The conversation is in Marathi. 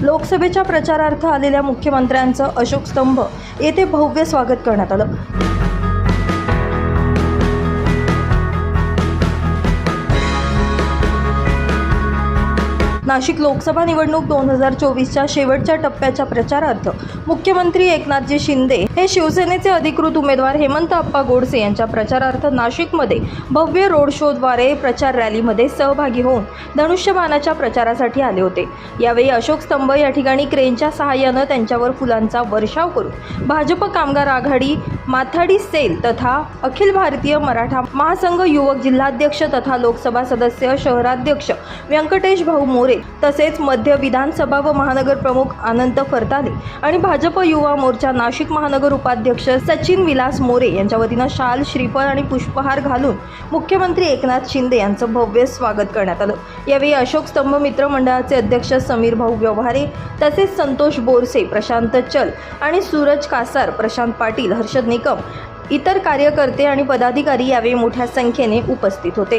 लोकसभेच्या प्रचारार्थ आलेल्या मुख्यमंत्र्यांचं अशोक स्तंभ येथे भव्य स्वागत करण्यात आलं. नाशिक लोकसभा निवडणूक दोन हजार चोवीसच्या शेवटच्या टप्प्याच्या प्रचारार्थ मुख्यमंत्री एकनाथजी शिंदे हे शिवसेनेचे अधिकृत उमेदवार हेमंत अप्पा गोडसे यांच्या प्रचारार्थ नाशिकमध्ये भव्य रोड शोद्वारे प्रचार रॅलीमध्ये सहभागी होऊन धनुष्यबाणाच्या प्रचारासाठी आले होते. यावेळी अशोक स्तंभ या ठिकाणी क्रेनच्या सहाय्यानं त्यांच्यावर फुलांचा वर्षाव करून भाजप कामगार आघाडी माथाडी सेल तथा अखिल भारतीय मराठा महासंघ युवक जिल्हाध्यक्ष तथा लोकसभा सदस्य शहराध्यक्ष व्यंकटेश भाऊ मोरे तसेच मध्य विधानसभा व महानगर प्रमुख आनंद फरताले आणि भाजप युवा मोर्चा नाशिक महानगर उपाध्यक्ष सचिन विलास मोरे यांच्या वतीनं शाल श्रीफळ आणि पुष्पहार घालून मुख्यमंत्री एकनाथ शिंदे यांचं भव्य स्वागत करण्यात आलं. यावेळी अशोक स्तंभ मित्र मंडळाचे अध्यक्ष समीर भाऊ व्यवहारे तसेच संतोष बोरसे प्रशांत चल आणि सूरज कासार प्रशांत पाटील हर्षद निकम इतर कार्यकर्ते आणि पदाधिकारी यावेळी मोठ्या संख्येने उपस्थित होते.